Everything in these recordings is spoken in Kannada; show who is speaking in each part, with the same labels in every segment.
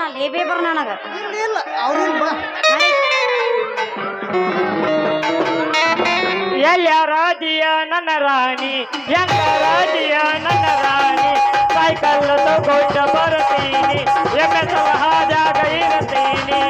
Speaker 1: ನಾ ಲೇಬೇ ಬರ ನನಗ.
Speaker 2: ಇಲ್ಲ ಇಲ್ಲ ಅವ್ರಿಲ್ಲ ಬಾ.
Speaker 3: ಎಲ್ಲ ರಾಜಿಯ ನನ್ನ ರಾಣಿ ಎಂತ ರಾಜಿಯ ನನ್ನ ರಾಣಿ? ಸೈಕಲ್ ತಗೊಂಡ ಬರ್ತೀನಿ ಎಮ್ಮೆ ಸಲಹಾದಾಗ ಇರ್ತೀನಿ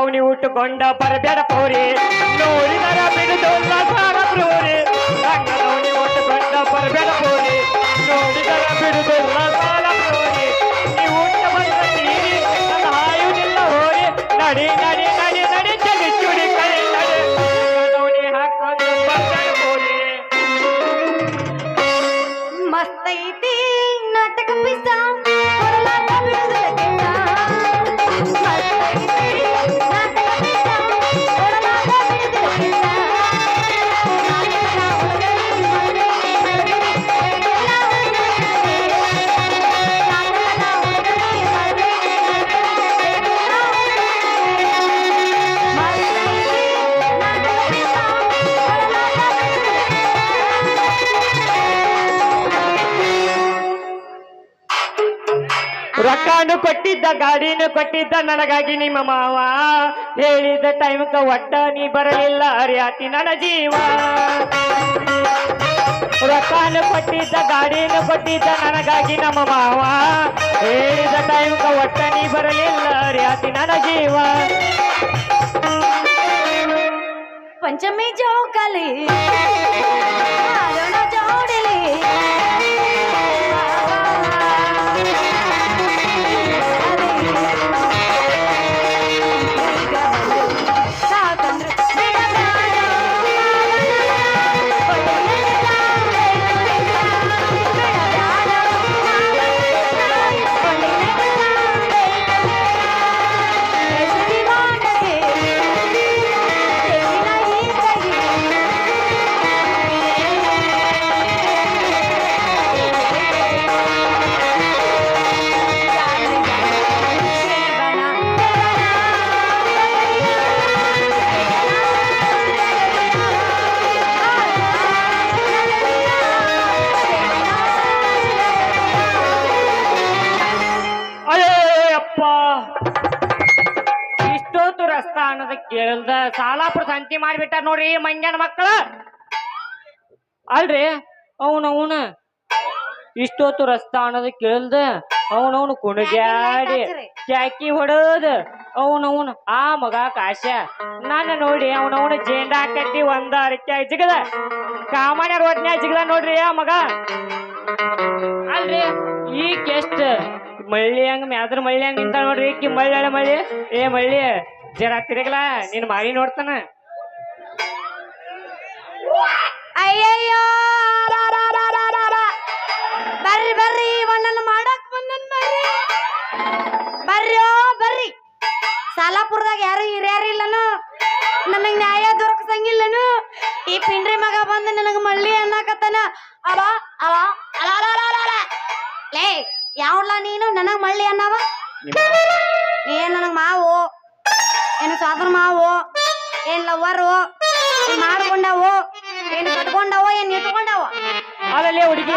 Speaker 3: ಲಂಗದವನಿ ಉಟ್ಟುಕೊಂಡ ಬರಬೇಡ ಪೌರಿ ನೋಡಿದರ ಬಿಡುದು ಲಸಾರ ಪ್ರೂರಿ ಲಂಗದವನಿ ಉಟ್ಟುಕೊಂಡ ಬರಬೇಡ ಪೌರಿ ನೋಡಿದರ ಬಿಡುದು ಲಸಾರ ಪ್ರೂರಿ ನೀವು ಉಟ್ಟ ಬಂದ ತೀರಿ ನನ್ನ ಹಾಯುವುದಿಲ್ಲ ಹೋರಿ ನಡಿ ನಡಿ ನಡಿ ಗಾಡಿನು ಕೊಟ್ಟಿದ್ದ ನನಗಾಗಿ ನಿಮ್ಮ ಮಾವ ಹೇಳಿದ ಟೈಮ್ಕ ಒಟ್ಟ ನೀ ಬರಲಿಲ್ಲ ಅರಿಯಾತಿ ನನ್ನ ಜೀವ ರೊಕ್ಕಾನು ಕೊಟ್ಟಿದ್ದ ಗಾಡಿನು ಕೊಟ್ಟಿದ್ದ ನನಗಾಗಿ ನಮ್ಮ ಮಾವ ಹೇಳಿದ ಟೈಮ್ಕ ಒಟ್ಟ ನೀ ಬರಲಿಲ್ಲ ಅರಿಯಾತಿ ನನ್ನ ಜೀವ
Speaker 1: ಪಂಚಮಿ ಜೋಕಾಲಿ
Speaker 3: ಸಾಲಾಪುರ ಸಂತಿ ಮಾಡಿಬಿಟ್ಟಾರ ನೋಡ್ರಿ ಮಂಗ್ಯಾನ ಮಕ್ಕಳ ಅಲ್ರಿ? ಅವನವನು ಇಷ್ಟೊತ್ತು ರಸ್ತಾ ಅನ್ನೋದು ಕೇಳ್ದ ಅವನವನು ಕುಣಗ್ಯಾಡಿ ಚಾಕಿ ಹೊಡೋದ. ಅವನವನು ಆ ಮಗ ಕಾಶ ನನ್ನ ನೋಡಿ ಅವನವನು ಜೇಂಡ ಕಟ್ಟಿ ಒಂದ ಅರಕೆ ಜಿಗದ. ಕಾಮಾನ್ಯ ರೋಡ್ನ್ಯಾಗ ಜಿಗದ ನೋಡ್ರಿ ಆ ಮಗ. ಅಲ್ರಿ? ಈಗ ಎಷ್ಟ ಮಳ್ಳಿ ಹಂಗ ಮ್ಯಾದ್ರ ಮಳ್ಳಿ ಹಂಗ ನಿಂತ ನೋಡ್ರಿ ಈಕಿ ಮಳ್ಳಿ ಮಳ್ಳಿ. ಏ ಮಳ್ಳಿ ಜರ ತಿರುಗಲ ನೀನ್ ಮಾರಿ ನೋಡ್ತಾನ.
Speaker 1: ಅಯ್ಯಯ್ಯೋ. ಬರ್ರಿ ಬರ್ರಿ ಒಂದನ್ನ ಮಾಡಕ್ ಬಂದನ್ ಬರ್ರಿ. ಬರ್ರಿ ಬರ್ರಿ. ಸಾಲಾಪುರದಾಗ ಯಾರು ಹಿರಿಯರು ಇಲ್ಲನು ನಮಗೆ ನ್ಯಾಯ ದೊರಕಸಂಗಿಲ್ಲನು ಈ ಪಿಂಡ್ರಿ ಮಗ ಬಂದು ನನಗ ಮಳ್ಳಿ ಅನ್ನಕತ್ತಾನ. ಅವ ಅವ ಅಲ. ಲೇ ಯಾವಲ್ಲ ನೀನು? ನನಗ್ ಮಳ್ಳಿ ಅನ್ನವ? ಏನು ಸಾದ್ರ ಮಾವು ಏನ್ ಲವರು ಮಾಡ್ಕೊಂಡವು ಏನ್ ಕಟ್ಕೊಂಡವ ಏನ್ ಇಟ್ಕೊಂಡವ?
Speaker 3: ಅಲ್ಲಲ್ಲೇ ಹುಡುಗಿ.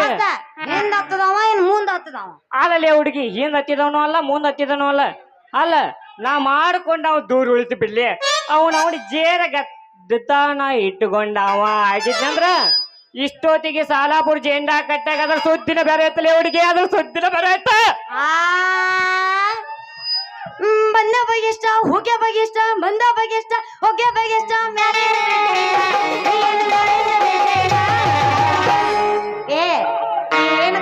Speaker 1: ಹಿಂದ ಹತ್ತದವ ಏನ್ ಮುಂದ ಹತ್ತದವ?
Speaker 3: ಅಲ್ಲಲ್ಲೇ ಹುಡುಗಿ ಹಿಂದ್ ಹತ್ತಿದವನು ಅಲ್ಲ ಮುಂದ ಹತ್ತಿದವನು ಅಲ್ಲ. ಅಲ್ಲ ನಾ ಮಾಡ್ಕೊಂಡ ಅವ್ ದೂರ ಉಳಿತು ಬಿಡ್ಲಿ. ಅವನ ಅವನ ಜೇರ ಗದ್ದಾನ ಇಟ್ಟುಕೊಂಡವ ಆಗಿದ್ದಂದ್ರ ಇಷ್ಟೊತ್ತಿಗೆ ಸಾಲಾಪುರ ಜೇಂಡಾ ಕಟ್ಟಾಗ ಅದ್ರ ಸುದ್ದಿನ ಬೇರೆ ಐತಲೇ ಹುಡುಗಿ ಅದ್ರ ಸುದ್ದಿನ ಬೇರೆ ಐತ
Speaker 1: ಆ ಬಗ್ಗೆ ಇಷ್ಟ ಹೋಗ್ಯ ಬಗ್ಗೆ ಇಷ್ಟ ಬಂದ ಬಗ್ಗೆ ಇಷ್ಟ ಹೋಗ್ಯ ಬಗ್ಗೆ ಇಷ್ಟ ಮ್ಯಾಲೆ. ಏ ಏನು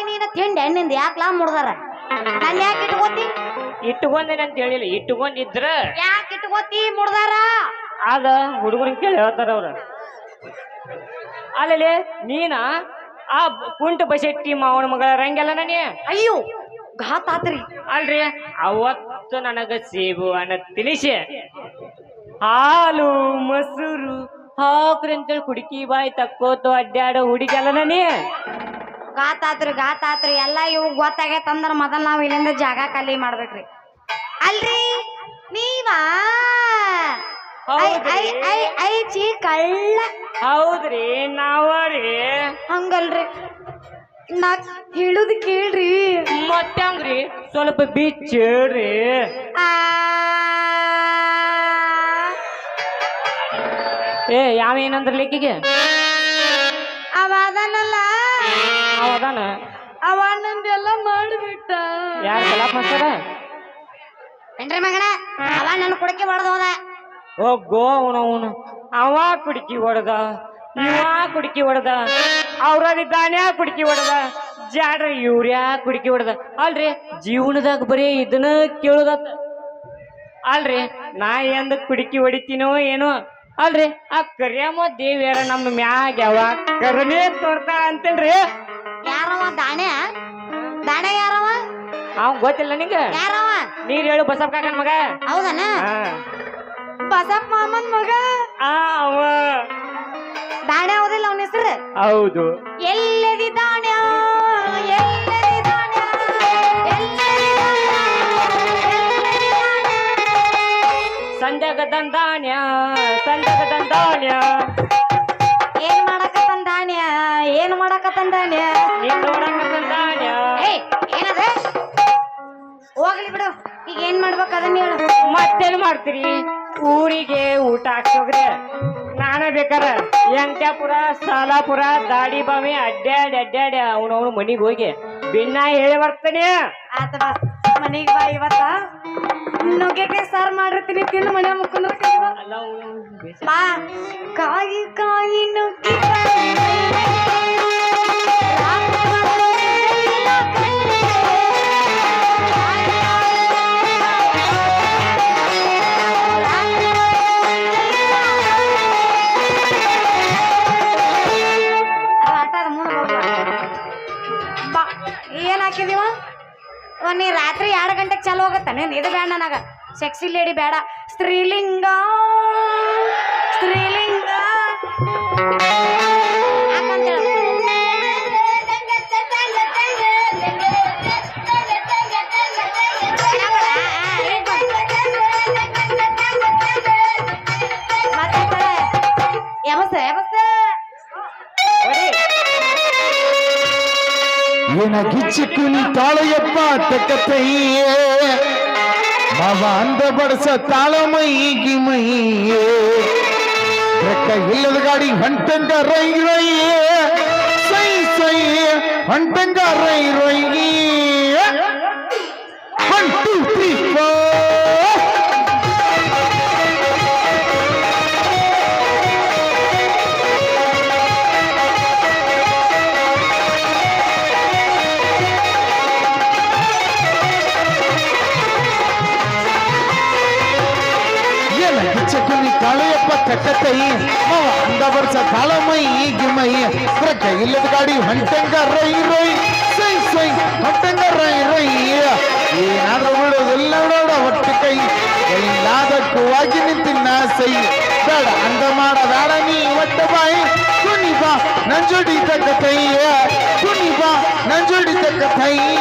Speaker 1: ನೀನು ತಿಂಡಿ ನಿಂದ ಯಾಕೆ ಲಾ ಮುಡ್ದಾರ? ನಾನು ಯಾಕೆ ಇಟ್ಕೋತಿ?
Speaker 3: ಇಟ್ಟುಕೊಂದೇನೆ ಅಂತ ಹೇಳಿಲ್ಲ ಇಟ್ಕೊಂಡಿದ್ರ?
Speaker 1: ಯಾಕೆ ಇಟ್ಕೋತಿ ಮುಡ್ದಾರ?
Speaker 3: ಅದ ಹುಡುಗರಿಗೆ ಕೇಳಿ ಹೇಳ್ತಾರ ಅವ್ರ. ಅಲ್ಲಲ್ಲಿ ನೀನ ಆ ಕುಂಟ ಬಸೆಟ್ಟಿ ಮಾವನ ಮಗಳ ರಂಗೆಲ್ಲ ನೀ?
Speaker 1: ಅಯ್ಯೋ ಘಾತ್ ಆತ್ರಿ.
Speaker 3: ಅಲ್ರಿ ಅವತ್ತು ನನಗ ಸೇಬು ಅನ್ನ ತಿಳಿಸಿ ಹಾಲು ಮೊಸರು ಹಾಕ್ರಿ ಅಂತೇಳಿ ಕುಡುಕಿ ಬಾಯಿ ತಕ್ಕೋತು ಅಡ್ಡಾಡೋ ಹುಡುಗಲ್ಲ ನೀ?
Speaker 1: ಗಾತಾತ್ರಿ ಆತ್ರಿ ಘಾತ್ ಆತ್ರಿ. ಎಲ್ಲ ಇವು ಗೊತ್ತಾಗೈತೆ ಅಂದ್ರೆ ಮೊದಲ್ ನಾವು ಇಲ್ಲಿಂದ ಜಾಗ ಖಾಲಿ ಮಾಡ್ಬೇಕ್ರಿ. ಅಲ್ರಿ ನೀವಾ? ಐ ಐ ಐ ಚೀ ಕಳ್ಳ.
Speaker 3: ಹೌದ್ರಿ ನಾವರಿ.
Speaker 1: ಹಂಗಲ್ರಿ. ನಾ ಹೇಳುದು ಕೇಳ್ರಿ.
Speaker 3: ಮತ್ತಂಗ್ರಿ ಸ್ವಲ್ಪ ಬಿಚ್ಚೇಳ್ರಿ
Speaker 1: ಆ.
Speaker 3: ಏ ಯಾವ ಏನಂದ್ರ ಲೆಕ್ಕಿಗೆ?
Speaker 1: ಅವ ಅದನಲ್ಲ.
Speaker 3: ಅವ
Speaker 1: ನಂದೆಲ್ಲ ಮಾಡಿಬಿಟ್ಟ.
Speaker 3: ಯಾರ ಕಲಾಪ ಮಾಡ್ತಾರ
Speaker 1: ಏನ್ರಿ ಮಗನ ಅವ ನನ್ನ ಕುಡಕೆ ಹೊಡೆದು ಹೋದ
Speaker 3: ಓ ಗೋ ಅವನವನು ಅವ ಕುಡುಕಿ ಹೊಡೆದ ಇವ ಕುಡುಕಿ ಹೊಡೆದ ಅವ್ರಲ್ಲಿ ದಾನ್ಯಾ ಕುಡುಕಿ ಹೊಡೆದ ಜಾಡ್ರ ಇವ್ರ್ಯಾ ಕುಡುಕಿ ಹೊಡೆದ. ಅಲ್ರಿ ಜೀವನದಾಗ ಬರೀ ಇದನ್ನ ಕೇಳುದ ಅಲ್ರಿ ನಾ ಎಂದ ಕುಡುಕಿ ಹೊಡಿತೀನೋ ಏನೋ. ಅಲ್ರಿ ಆ ಕರಿಯಮ್ಮ ದೇವಿಯರ ನಮ್ಮ ಮ್ಯಾಗ ಯಾವ ಕರನೇ ತೋರ್ತಾ ಅಂತೇಳ್ರಿ.
Speaker 1: ಯಾರವ ದಾಣೆ ದಾಣೆ ಯಾರವ?
Speaker 3: ಅವ್ ಗೊತ್ತಿಲ್ಲ ನಿಂಗ?
Speaker 1: ಯಾರವ?
Speaker 3: ನೀರ್ ಹೇಳು ಬಸಪ್ಪ ಕಾಕ ಮಗ.
Speaker 1: ಹೌದನ? ಬಸಪ್ಪ ಮಾಮನ್ ಮಗ?
Speaker 3: ಆ, ಅವ.
Speaker 1: ದಾಣೆ ಹೌದಿಲ್ಲ ಅವನ ಹೆಸರು?
Speaker 3: ಹೌದು.
Speaker 1: ಎಲ್ಲದಿ ದಾಣ್ಯ ಎಲ್ಲದಿ ದಾಣ್ಯ ಎಲ್ಲದಿ ದಾಣ್ಯ ಎಲ್ಲದಿ ದಾಣ್ಯ.
Speaker 3: ಸಂಜಾಗ ಸಂಜಾಗ ದಂದಾನ್ಯ
Speaker 1: ಏನ್ ಮಾಡಕತ್ತನ್ ದಾಣ್ಯ ಏನ್ ಮಾಡಕತ್ತನ್ ದಾಣ್ಯ
Speaker 3: ನೀನ್ ನೋಡಕ
Speaker 1: ಏನ್ ಮಾಡ್ಬೇಕು ಅದನ್ನ ಹೇಳು.
Speaker 3: ಮತ್ತೇನ್ ಮಾಡ್ತೀರಿ? ಊರಿಗೆ ಊಟ ಹಾಕ್ಸೋಗ್ರೆ. ನಾನ ಬೇಕಾರ. ಎಂಟ್ಯಾಪುರ ಸಾಲಾಪುರ ದಾಡಿ ಬಾವಿ ಅಡ್ಡಾಡಿ ಅಡ್ಡಾಡಿ ಅವನವನು ಮನಿಗೆ ಹೋಗಿ ಭಿನ್ನ ಹೇಳಿ ಬರ್ತಾನೆ.
Speaker 1: ಆತ ಬಾ ಮನಿಗ್ ಬಾ ಇವತ್ತ. ನುಗ್ಗೆಕಾಯಿ ಸಾರು ಮಾಡಿರ್ತೀನಿ ತಿಂದು ಮನೆ
Speaker 3: ಮುಕ್ಕೊಂಡ್ರೆ ಬೇಸ-
Speaker 1: ಬಾ ಕಾಯಿ ಕಾಯಿ ನುಗ್ಗೆಕಾಯಿ. ಚಾಲು ಹೋಗತ್ತಾನೆ ಇದು ಬೇಡ ನನಗ ಸೆಕ್ಸಿ ಲೇಡಿ ಬೇಡ ಸ್ತ್ರೀಲಿಂಗ ಸ್ತ್ರೀಲಿಂಗ ಯಾಕಂತೇಳು? ಮತ್ತೆ
Speaker 2: ಏನ ಗಿಚ್ಚಿ ಕುನಿ ತಾಳಯಪ್ಪ ತೆಕ್ಕತಯ್ಯೇ ಮಾವ ಅಂದ ಬಡಸ ತಾಳ ಮೈಗಿ ಮೈಯೇ ಬೆಕ್ಕ ಇಲ್ಲದ ಗಾಡಿ ಹೊಂಟಂಗ ರೈ ರೊಯ್ಯೇ ಸೈ ಸೈ ಹೊಂಟಂಗ ರೈ ರೊಯ್ಯೇ ಕಾಳೆಯಪ್ಪ ಕಟ್ಟತೈ ಮಾವ ಅಂದ ವರ್ಷ ತಾಳ ಮೈ ಈಗಿ ಮೈ ರೊಕ್ಕ ಇಲ್ಲದ ಗಾಡಿ ಹೊಂಟಂಗ ರೈ ರೈ ಸೈ ಸೈ ಹೊಂಟಂಗ ರೈ ರೈ ಏನಾದ್ರೂ ಬಿಡೋದಿಲ್ಲ ನೋಡ ಒಟ್ಟು ಕೈ ಕೈಲಾದಕ್ಕೂವಾಗಿ ನಿಂತಿನ ಸೈ ಬೇಡ ಅಂದ ಮಾಡ ಬೇಡ ನೀ ಒಟ್ಟ ಬಾಯಿ ಕುನಿ ಬಾ ನನ್ ಜೋಡಿ ತಕ್ಕ ಕೈಯ ಕುನಿ ಬಾ ನನ್ ಜೋಡಿ ತಕ್ಕ ಕೈಯೇ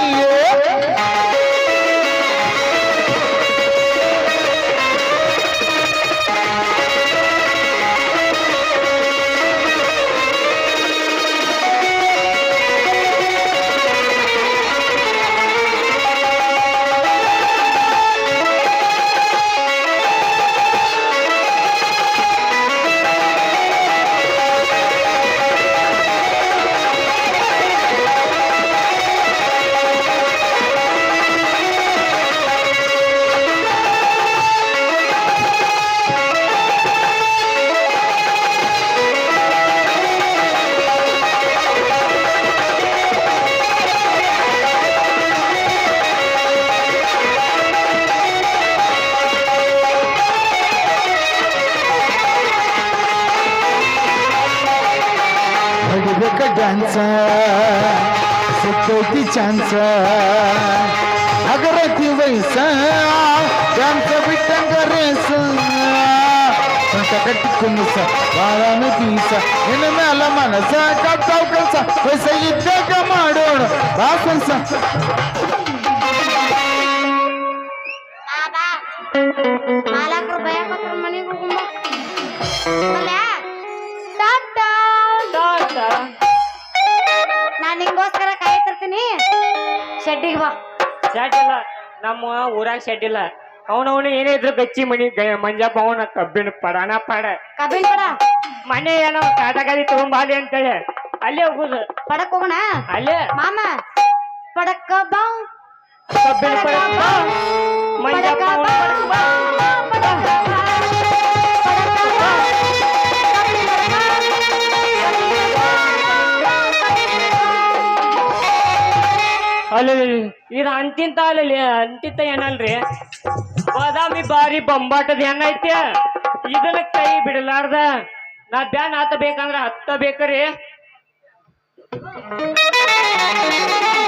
Speaker 2: ಆಡಕ ಡ್ಯಾನ್ಸ ಸಿಕ್ಕೈತಿ ಚಾನ್ಸ ಅಗರತಿ ವಯಸ್ಸ ಡ್ಯಾನ್ಸ ಬಿಟ್ಟಂಗ ರೇಸ ಸ್ವಂತ ಕಟ್ಟಿ ಕುಂದಸ ಬಾಳನ ಪೀಸ ಇನ್ನ ಮ್ಯಾಲ ಮನಸ ಕಟ್ಟಾವ್ ಕೆಲಸ ವಯಸ್ಸ ಇದ್ದಾಗ ಮಾಡೋಣ ಬಾಸಸ
Speaker 1: ಬಾ ಬಾ ಮಾಲಕರು ಭಯಪತ್ರ ಮನೆಗೆ ಹೋಗುಂಬ ಟಾಟಾ
Speaker 3: ಟಾಟಾ.
Speaker 1: ನಾನು ಶೆಡ್ಡಿಗೆ ಬಾ.
Speaker 3: ಶೆಡ್ ಇಲ್ಲ. ನಮ್ಮ ಊರಾಗ ಶೆಡ್ ಇಲ್ಲ. ಅವನವನು ಏನೇ ಇದ್ರು ಗಚ್ಚಿ ಮನಿ ಮಂಜಪ್ಪ ಅವನ ಕಬ್ಬಿನ ಪಡಾನ ಪಡ.
Speaker 1: ಕಬ್ಬಿನ ಪಡ?
Speaker 3: ಮನೆ ಏನೋ ಕಾಟಗಾರಿ ತಗೊಂಬಾಲಿ ಅಂತೇಳಿ. ಅಲ್ಲೇ ಹೋಗುದು.
Speaker 1: ಪಡಕ್ ಹೋಗೋಣ?
Speaker 3: ಅಲ್ಲೇ.
Speaker 1: ಮಾಮ ಪಡಕ್ಕ ಬಾ.
Speaker 3: ಕಬ್ಬಿನ ಪಡ. ಮಂಜಪ್ಪ ಅಲ್ಲಿ ಇದು ಅಂತಿಂತ ಅಲ್ಲಲ್ಲಿ, ಅಂತಿಂತ ಏನಲ್ರಿ? ಬಾದಾಮಿ ಬಾರಿ ಬೊಂಬಾಟದ ಏನೈತೆ ಇದನ್ನ ಕೈ ಬಿಡಲಾರ್ದ. ನಾ ಬ್ಯಾನ್ ಹತ್ತಬೇಕಂದ್ರ ಹತ್ತಬೇಕ್ರಿ. ಹತ್ತ ಬೇಕ್ರಿ